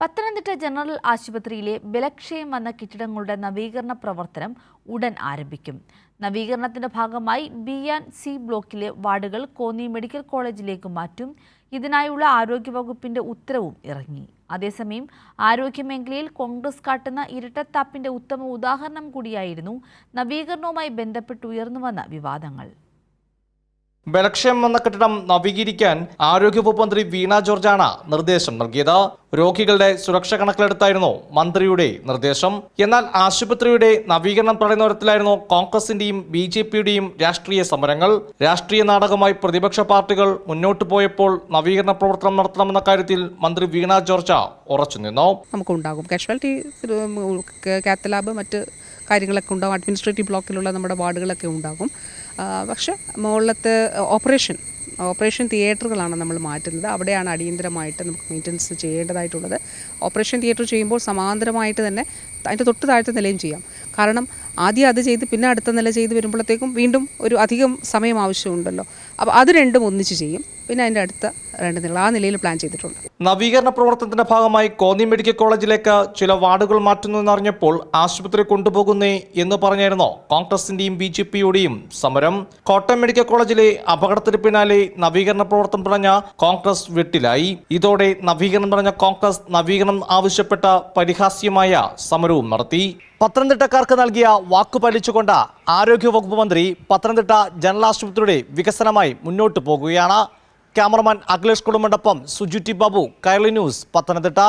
Pathanamthitta general ആശുപത്രിയിലെ ബലക്ഷയം വന്ന കെട്ടിടങ്ങളുടെ നവീകരണ പ്രവർത്തനം ഉടൻ ആരംഭിക്കും. നവീകരണത്തിന്റെ ഭാഗമായി ബി ആൻഡ് സി ബ്ലോക്കിലെ വാർഡുകൾ കോന്നി മെഡിക്കൽ കോളേജിലേക്ക് മാറ്റും. ഇതിനായുള്ള ആരോഗ്യവകുപ്പിന്റെ ഉത്തരവും ഇറങ്ങി. അതേസമയം ആരോഗ്യമേഖലയിൽ കോൺഗ്രസ് കാട്ടുന്ന ഇരട്ടത്താപ്പിന്റെ ഉത്തമ ഉദാഹരണം കൂടിയായിരുന്നു നവീകരണവുമായി ബന്ധപ്പെട്ട് ഉയർന്നുവന്ന വിവാദങ്ങൾ. ബലക്ഷയം വന്ന കെട്ടിടം നവീകരിക്കാൻ ആരോഗ്യവകുപ്പ് മന്ത്രി വീണ ജോർജാണ് നിർദ്ദേശം നൽകിയത്. രോഗികളുടെ സുരക്ഷ കണക്കിലെടുത്തായിരുന്നു മന്ത്രിയുടെ നിർദ്ദേശം. എന്നാൽ ആശുപത്രിയുടെ നവീകരണം തടയുന്ന തരത്തിലായിരുന്നു കോൺഗ്രസിന്റെയും ബി ജെ പിയുടെയും രാഷ്ട്രീയ സമരങ്ങൾ. രാഷ്ട്രീയ നാടകമായി പ്രതിപക്ഷ പാർട്ടികൾ മുന്നോട്ട് പോയപ്പോൾ നവീകരണ പ്രവർത്തനം നടത്തണമെന്ന കാര്യത്തിൽ മന്ത്രി വീണ ജോർജ ഉറച്ചുനിന്നു നമുക്കുണ്ടാകും. കാഷ്വാലിറ്റി മറ്റ് കാര്യങ്ങളൊക്കെ ഉണ്ടാകും അഡ്മിനിസ്ട്രേറ്റീവ് ബ്ലോക്കിലുള്ള നമ്മുടെ വാർഡുകളൊക്കെ ഉണ്ടാകും. പക്ഷേ മുകളിലത്തെ ഓപ്പറേഷൻ ഓപ്പറേഷൻ തിയേറ്ററുകളാണ് നമ്മൾ മാറ്റുന്നത്. അവിടെയാണ് അടിയന്തരമായിട്ട് നമുക്ക് മെയിന്റനൻസ് ചെയ്യേണ്ടതായിട്ടുള്ളത്. ഓപ്പറേഷൻ തിയേറ്റർ ചെയ്യുമ്പോൾ സമാന്തരമായിട്ട് തന്നെ അതിന്റെ തൊട്ട് താഴത്തെ നിലയും ചെയ്യാം. കാരണം ആദ്യം അത് ചെയ്ത് പിന്നെ അടുത്ത നില ചെയ്ത് വരുമ്പോഴത്തേക്കും വീണ്ടും ഒരു അധികം സമയം ആവശ്യമുണ്ടല്ലോ. അപ്പോൾ അത് രണ്ടും ഒന്നിച്ച് ചെയ്യും. പിന്നെ അതിന്റെ അടുത്ത രണ്ട് നില ആ നിലയിൽ പ്ലാൻ ചെയ്തിട്ടുണ്ട്. നവീകരണ പ്രവർത്തനത്തിന്റെ ഭാഗമായി കോന്നി മെഡിക്കൽ കോളേജിലേക്ക് ചില വാർഡുകൾ മാറ്റുന്നു എന്നറിഞ്ഞപ്പോൾ ആശുപത്രി കൊണ്ടുപോകുന്നേ എന്ന് പറഞ്ഞായിരുന്നു കോൺഗ്രസിന്റെയും ബി ജെ പിയുടെയും സമരം. കോട്ടയം മെഡിക്കൽ കോളേജിലെ അപകടത്തിന് പിന്നാലെ നവീകരണ പ്രവർത്തനം പറഞ്ഞ കോൺഗ്രസ് വെട്ടിലായി. ഇതോടെ നവീകരണം പറഞ്ഞ കോൺഗ്രസ് നവീകരണം ആവശ്യപ്പെട്ട പരിഹാസ്യമായ സമരവും നടത്തി. പത്തനംതിട്ടക്കാർക്ക് നൽകിയ വാക്കു പാലിച്ചുകൊണ്ട് ആരോഗ്യവകുപ്പ് മന്ത്രി പത്തനംതിട്ട ജനറൽ ആശുപത്രിയുടെ വികസനമായി മുന്നോട്ട് പോകുകയാണ്. ക്യാമറമാൻ അഖിലേഷ് കുടുംബടൊപ്പം സുജുറ്റി ബാബു കൈരളി ന്യൂസ് പത്തനംതിട്ട.